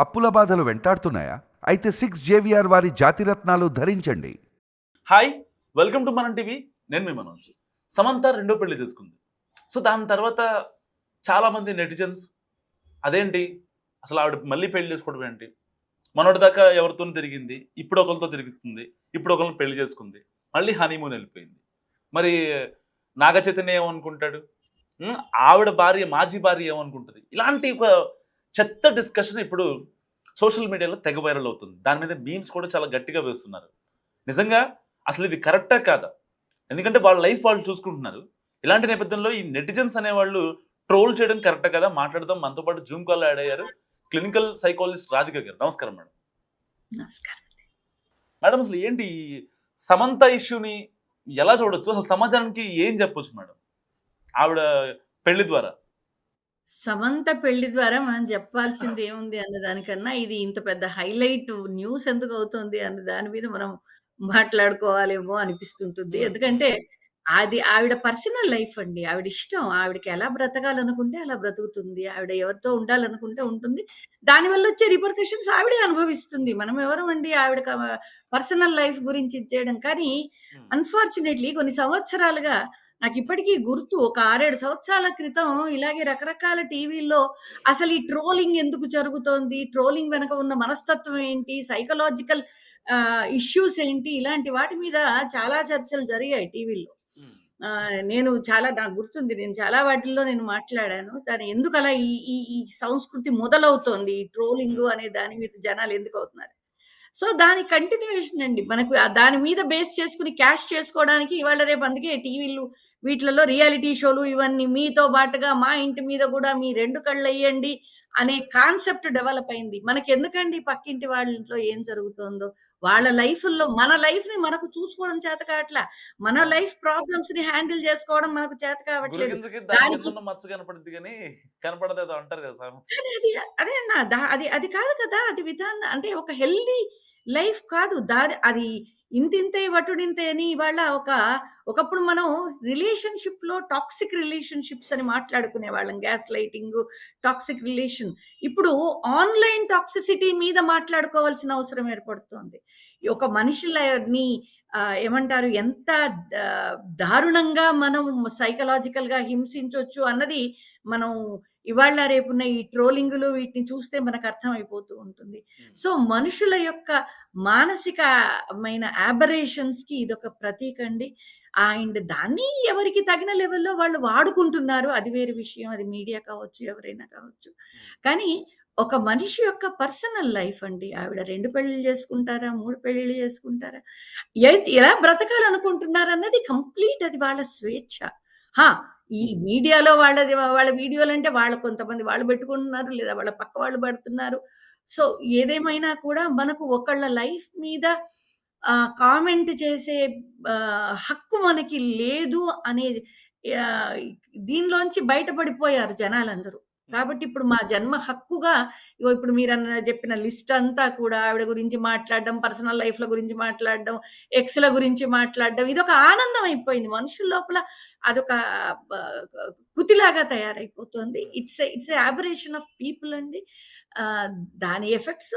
అప్పుల బాధలు వెంటాడుతున్నాయా? అయితే సిక్స్ జేవిఆర్ వారి జాతిరత్నాలు ధరించండి. Hi welcome to Manam TV. నేను మీ మనోజ్. సమంత రెండో పెళ్ళి చేసుకుంది. సో దాని తర్వాత చాలామంది నెటిజన్స్ అదేంటి? అసలు ఆవిడ మళ్ళీ పెళ్ళి చేసుకోవడం ఏంటి? మనోడి దాకా ఎవరితో తిరిగింది? ఇప్పుడు ఒకరితో తిరుగుతుంది. ఇప్పుడు ఒకరిని పెళ్ళి చేసుకుంది. మళ్ళీ హనీమూన్ వెళ్ళిపోయింది. మరి నాగ చైతన్య ఏమనుకుంటాడు ఆవిడ భార్య మాజీ భార్య ఏమనుకుంటుంది? ఇలాంటి ఒక చెత్త డిస్కషన్ ఇప్పుడు సోషల్ మీడియాలో తెగ వైరల్ అవుతుంది. దాని మీద మీమ్స్ కూడా చాలా గట్టిగా వేస్తున్నారు. నిజంగా అసలు ఇది కరెక్టా కాదా? ఎందుకంటే వాళ్ళ లైఫ్ వాళ్ళు చూసుకుంటున్నారు. ఇలాంటి నేపథ్యంలో ఈ నెటిజన్స్ అనేవాళ్ళు ట్రోల్ చేయడం కరెక్టా కదా? మాట్లాడదాం. మనతో పాటు జూమ్ కాల్ యాడ్ అయ్యారు క్లినికల్ సైకాలజిస్ట్ రాధిక గారు. నమస్కారం మేడం. నమస్కారం మేడం అసలు ఏంటి సమంత ఇష్యూని ఎలా చూడొచ్చు? అసలు సమాజానికి ఏం చెప్పొచ్చు మేడం? ఆవిడ పెళ్ళి ద్వారా. సమంత పెళ్ళి ద్వారా మనం చెప్పాల్సింది ఏముంది అన్న దానికన్నా ఇది ఇంత పెద్ద హైలైట్ న్యూస్ ఎందుకు అవుతుంది అన్న దాని మీద మనం మాట్లాడుకోవాలేమో అనిపిస్తుంటుంది. ఎందుకంటే అది ఆవిడ పర్సనల్ లైఫ్ అండి. ఆవిడ ఇష్టం. ఆవిడకి ఎలా బ్రతకాలనుకుంటే అలా బ్రతుకుతుంది. ఆవిడ ఎవరితో ఉండాలనుకుంటే ఉంటుంది. దానివల్ల వచ్చే రిపర్కషన్స్ ఆవిడే అనుభవిస్తుంది. మనం ఎవరం అండి ఆవిడ పర్సనల్ లైఫ్ గురించి ఇచ్చేయడం. కానీ. అన్ఫార్చునేట్లీ కొన్ని సంవత్సరాలుగా నాకు ఇప్పటికీ గుర్తు ఒక ఆరేడు సంవత్సరాల క్రితం ఇలాగే రకరకాల టీవీల్లో అసలు ఈ ట్రోలింగ్ ఎందుకు జరుగుతోంది? ట్రోలింగ్ వెనక ఉన్న మనస్తత్వం ఏంటి? సైకలాజికల్ ఇష్యూస్ ఏంటి? ఇలాంటి వాటి మీద చాలా చర్చలు జరిగాయి టీవీల్లో. ఆ, నేను చాలా నాకు గుర్తుంది నేను చాలా వాటిల్లో నేను మాట్లాడాను. దాని ఎందుకు అలా ఈ ఈ ఈ సంస్కృతి మొదలవుతోంది? ఈ ట్రోలింగ్ అనే దాని మీద జనాలు ఎందుకు అవుతున్నారు? సో దాని కంటిన్యూషన్ అండి. మనకు ఆ దాని మీద బేస్ చేసుకుని క్యాష్ చేసుకోవడానికి ఇవాళ రేపు అందుకే టీవీలు వీటిలలో రియాలిటీ షోలు ఇవన్నీ మీతో పాటుగా మా ఇంటి మీద కూడా మీ రెండు కళ్ళు వేయండి అనే కాన్సెప్ట్ డెవలప్ అయింది. మనకి ఎందుకండి పక్కింటి వాళ్ళ ఇంట్లో ఏం జరుగుతుందో? వాళ్ళ లైఫ్లో మన లైఫ్ని మనకు చూసుకోవడం చేత కావట్లా? మన లైఫ్ ప్రాబ్లమ్స్ని హ్యాండిల్ చేసుకోవడం మనకు చేత కావట్లేదు. మచ్చ కనపడుద్ది కానీ కనపడదేదో అంటారు కదా అది అన్న అది అది కాదు కదా? అది విధానం అంటే ఒక హెల్దీ లైఫ్ కాదు. దారి అది ఇంతింతే వటుడింతే అని ఇవాళ ఒక ఒకప్పుడు మనం రిలేషన్షిప్లో టాక్సిక్ రిలేషన్షిప్స్ అని మాట్లాడుకునే వాళ్ళం గ్యాస్ లైటింగ్ టాక్సిక్ రిలేషన్. ఇప్పుడు ఆన్లైన్ టాక్సిసిటీ మీద మాట్లాడుకోవాల్సిన అవసరం ఏర్పడుతోంది. ఈ ఒక మనిషిని ఏమంటారు ఎంత దారుణంగా మనం సైకలాజికల్గా హింసించవచ్చు అన్నది మనం ఇవాళ రేపున్న ఈ ట్రోలింగులు వీటిని చూస్తే మనకు అర్థమైపోతూ ఉంటుంది. సో మనుషుల యొక్క మానసికమైన కి ఇదొక ప్రతీక అండి. అండ్ దాన్ని ఎవరికి తగిన లెవెల్లో వాళ్ళు వాడుకుంటున్నారు అది వేరే విషయం అది మీడియా కావచ్చు ఎవరైనా కావచ్చు. కానీ ఒక మనిషి యొక్క పర్సనల్ లైఫ్ అండి. ఆవిడ రెండు పెళ్ళిళ్ళు చేసుకుంటారా మూడు పెళ్ళిళ్ళు చేసుకుంటారా ఎలా బ్రతకాలనుకుంటున్నారు అన్నది కంప్లీట్ అది వాళ్ళ స్వేచ్ఛ. హా ఈ మీడియాలో వాళ్ళది వాళ్ళ వీడియోలు అంటే వాళ్ళ కొంతమంది వాళ్ళు పెట్టుకుంటున్నారు లేదా వాళ్ళ పక్క వాళ్ళు పెడుతున్నారు. సో ఏదేమైనా కూడా మనకు ఒకళ్ళ లైఫ్ మీద కామెంట్ చేసే హక్కు మనకి లేదు అనేది దీనిలోంచి బయటపడిపోయారు జనాలందరూ. కాబట్టి ఇప్పుడు మా జన్మ హక్కుగా ఇగో ఇప్పుడు మీరు అన్న చెప్పిన లిస్ట్ అంతా కూడా ఆవిడ గురించి మాట్లాడడం పర్సనల్ లైఫ్ల గురించి మాట్లాడడం ఎక్స్ల గురించి మాట్లాడడం ఇది ఒక ఆనందం అయిపోయింది. మనుషుల లోపల అదొక కుతిలాగా తయారైపోతుంది. It's it's aberration of people అండి. దాని ఎఫెక్ట్స్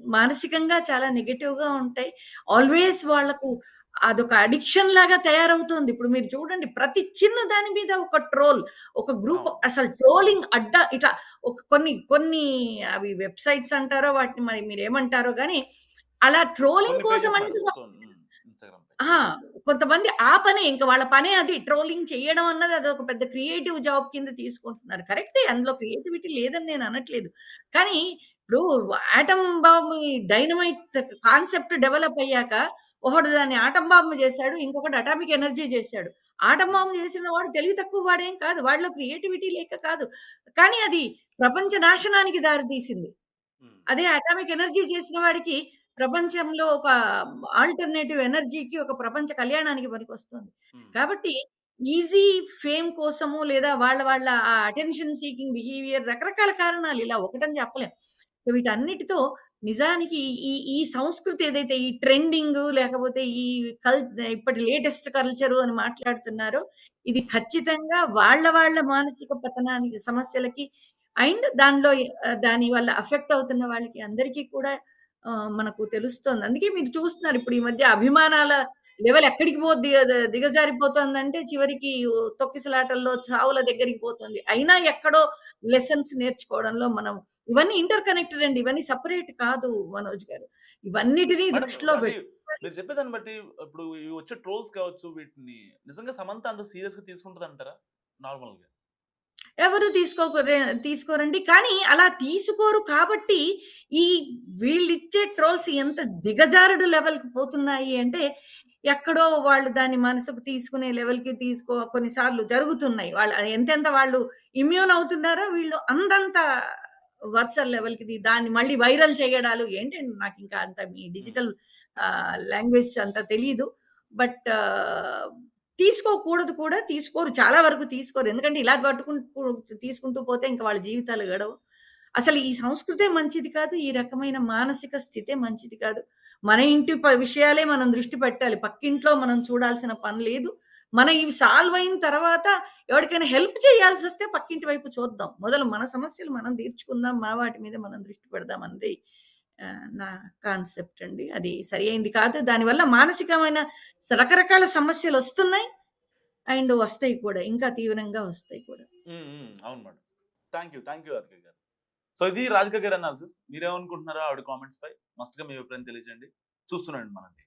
మానసికంగా చాలా నెగటివ్గా ఉంటాయి. ఆల్వేస్ వాళ్ళకు అదొక అడిక్షన్ లాగా తయారవుతుంది ఇప్పుడు మీరు చూడండి ప్రతి చిన్న దాని మీద ఒక ట్రోల్ ఒక గ్రూప్. అసలు ట్రోలింగ్ అడ్డ ఇట్లా ఒక కొన్ని కొన్ని అవి వెబ్సైట్స్ అంటారో వాటిని మరి మీరు ఏమంటారో కానీ అలా ట్రోలింగ్ కోసం అంటే! కొంతమంది ఆ పనే ఇంక వాళ్ళ పనే అది ట్రోలింగ్ చేయడం అన్నది అదొక పెద్ద క్రియేటివ్ జాబ్ కింద తీసుకుంటున్నారు. కరెక్టే అందులో క్రియేటివిటీ లేదని నేను అనట్లేదు. కానీ ఇప్పుడు atom bomb dynamite concept develop అయ్యాక ఒకడు దాన్ని బాంబ్ చేశాడు. ఇంకొకడు అటామిక్ ఎనర్జీ చేశాడు. బాంబ్ చేసిన వాడు తెలివి తక్కువ వాడేం కాదు. వాడిలో క్రియేటివిటీ లేక కాదు. కానీ అది ప్రపంచ నాశనానికి దారి తీసింది. అదే అటామిక్ ఎనర్జీ చేసిన వాడికి ప్రపంచంలో ఒక ఆల్టర్‌నేటివ్ ఎనర్జీకి ఒక ప్రపంచ కళ్యాణానికి పనికొస్తుంది. కాబట్టి ఈజీ ఫేమ్ కోసము లేదా వాళ్ళ వాళ్ళ ఆ అటెన్షన్ సీకింగ్ బిహేవియర్ రకరకాల కారణాలు ఇలా ఒకటని చెప్పలేం. వీటన్నిటితో నిజానికి ఈ ఈ సంస్కృతి ఏదైతే ఈ ట్రెండింగ్ లేకపోతే ఈ కల్ ఇప్పటి లేటెస్ట్ కల్చరు అని మాట్లాడుతున్నారో ఇది ఖచ్చితంగా వాళ్ళ వాళ్ళ మానసిక పతనానికి సమస్యలకి అండ్ దానిలో దాని వల్ల అఫెక్ట్ అవుతున్న వాళ్ళకి అందరికీ కూడా మనకు తెలుస్తోంది. అందుకే మీరు చూస్తున్నారు ఇప్పుడు ఈ మధ్య అభిమానాల లెవెల్ ఎక్కడికి పో దిగ దిగజారిపోతోందంటే చివరికి తొక్కిసలాటల్లో చావుల దగ్గరికి పోతుంది. అయినా ఎక్కడో లెసన్స్ నేర్చుకోవడంలో మనం ఇవన్నీ ఇంటర్ కనెక్టెడ్ అండి. ఇవన్నీ సెపరేట్ కాదు మనోజ్ గారు. ఇవన్నిటిని దృష్టిలో అంటే పెట్టుకొని మీరు చెప్పేదాన్ని బట్టి ఇప్పుడు వచ్చే ట్రోల్స్ కావచ్చు వీటిని నిజంగా సమంత అంత సీరియస్గా తీసుకుంటుంది అంటారా నార్మల్గా ఎవరు తీసుకోకరే తీసుకోరండి. కానీ అలా తీసుకోరు కాబట్టి ఈ వీళ్ళిచ్చే ట్రోల్స్ ఎంత దిగజారుడు లెవెల్‌కి పోతున్నాయి అంటే, ఎక్కడో వాళ్ళు దాన్ని మనసుకు తీసుకునే లెవెల్‌కి తీసుకో కొన్నిసార్లు జరుగుతున్నాయి. వాళ్ళు ఎంతెంత వాళ్ళు ఇమ్యూన్ అవుతున్నారో వీళ్ళు అంతంత వర్సల్ లెవెల్‌కి దాన్ని మళ్ళీ వైరల్ చేయడాలు ఏంటండి ఇంకా అంత మీ డిజిటల్ లాంగ్వేజ్ అంత తెలియదు బట్ తీసుకోకూడదు కూడా. తీసుకోరు. చాలా వరకు తీసుకోరు. ఎందుకంటే ఇలా పట్టుకుంటూ తీసుకుంటూ పోతే ఇంకా వాళ్ళ జీవితాలు గడవు. అసలు ఈ సంస్కృతే మంచిది కాదు. ఈ రకమైన మానసిక స్థితే మంచిది కాదు. మన ఇంటి విషయాలే మనం దృష్టి పెట్టాలి. పక్కింట్లో మనం చూడాల్సిన పని లేదు. మనం ఇవి సాల్వ్ అయిన తర్వాత ఎవరికైనా హెల్ప్ చేయాల్సి వస్తే పక్కింటి వైపు చూద్దాం. మొదలు మన సమస్యలు మనం తీర్చుకుందాం. మన వాటి మీద మనం దృష్టి పెడదాం అన్నది నా కాన్సెప్ట్ అండి. అది సరియైంది కాదు. దానివల్ల మానసికమైన రకరకాల సమస్యలు వస్తున్నాయి అండ్ వస్తాయి కూడా. ఇంకా తీవ్రంగా వస్తాయి కూడా. అవును madam thank you thank you గారు సో ఇది రాధిక గారి అనాలిసిస్ మీరేమనుకుంటున్నారో ఆవిడ కామెంట్స్ పై మస్ట్గా మీ అభిప్రాయం తెలియజేయండి. చూస్తున్నాండి మనల్ని